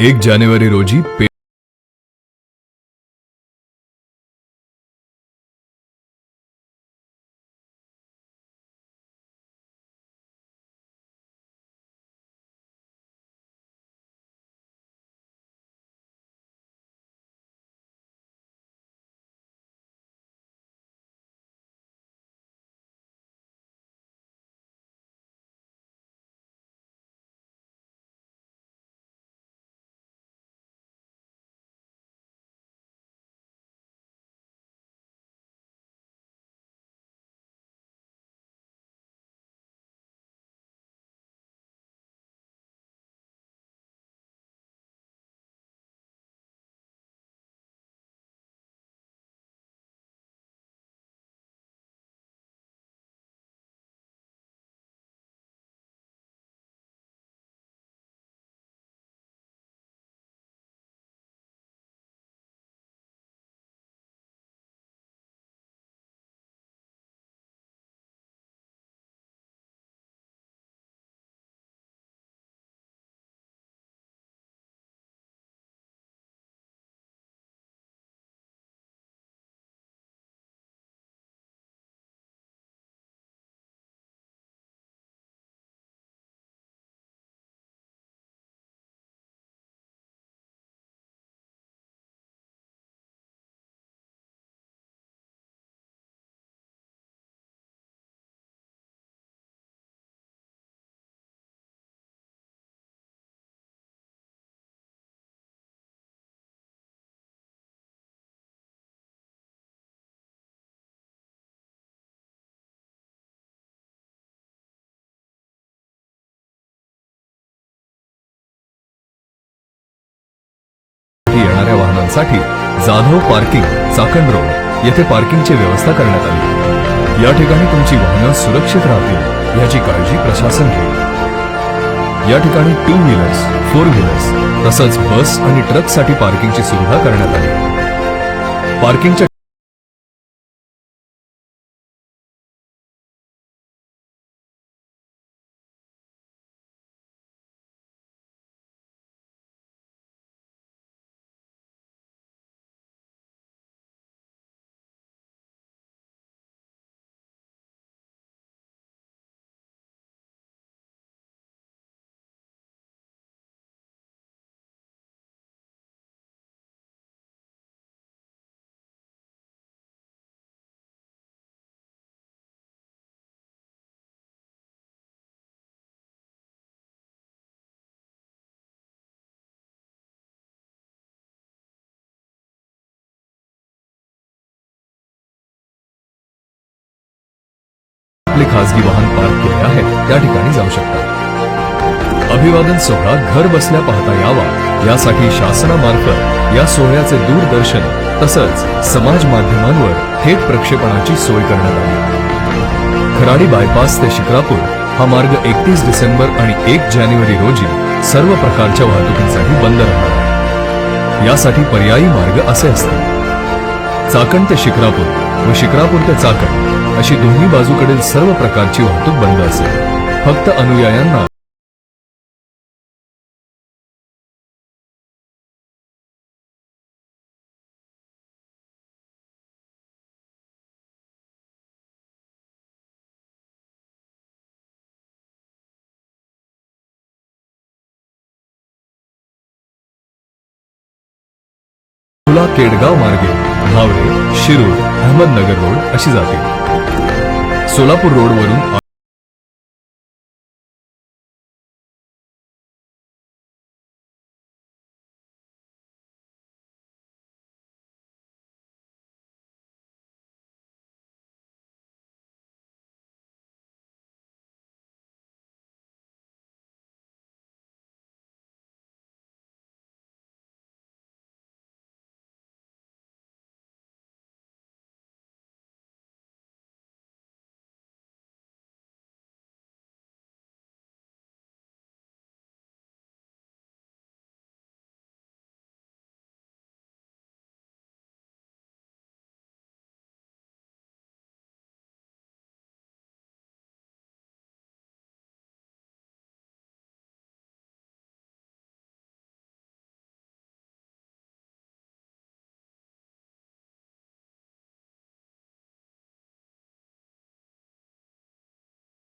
एक जानेवारी रोजी पे येणाऱ्या वाहनांसाठी जाधव पार्किंग चाकण रोड येथे पार्किंगची व्यवस्था करण्यात आली. या ठिकाणी तुमची वाहनं सुरक्षित राहतील याची काळजी प्रशासन घेईल. या ठिकाणी टू व्हीलर्स फोर व्हीलर्स तसंच बस आणि ट्रकसाठी पार्किंगची सुविधा करण्यात आली. पार्किंगच्या आपले खासगी वाहन पार्क केले आहे. त्या ठिकाणी जाऊ शकता. अभिवादन सोहळा घर बसल्या पाहता यावा. यासाठी शासनामार्फत या सोहळ्याचे दूरदर्शन तसंच समाज माध्यमांवर थेट प्रक्षेपणाची सोय करण्यात आली. खराडी बायपास ते शिक्रापूर हा मार्ग एकतीस डिसेंबर आणि एक जानेवारी रोजी सर्व प्रकारच्या वाहतुकीसाठी बंद राहणार आहे. यासाठी पर्यायी मार्ग असे असतील. चाकण ते शिक्रापूर व शिक्रापूर ते चाकण अशी दोन्ही बाजूकडील सर्व प्रकारची वाहतूक बंद असेल. फक्त अनुयायांना केडगाव मार्गे भावरे शिरूर अहमदनगर रोड अशी जाते. सोलापूर रोडवरून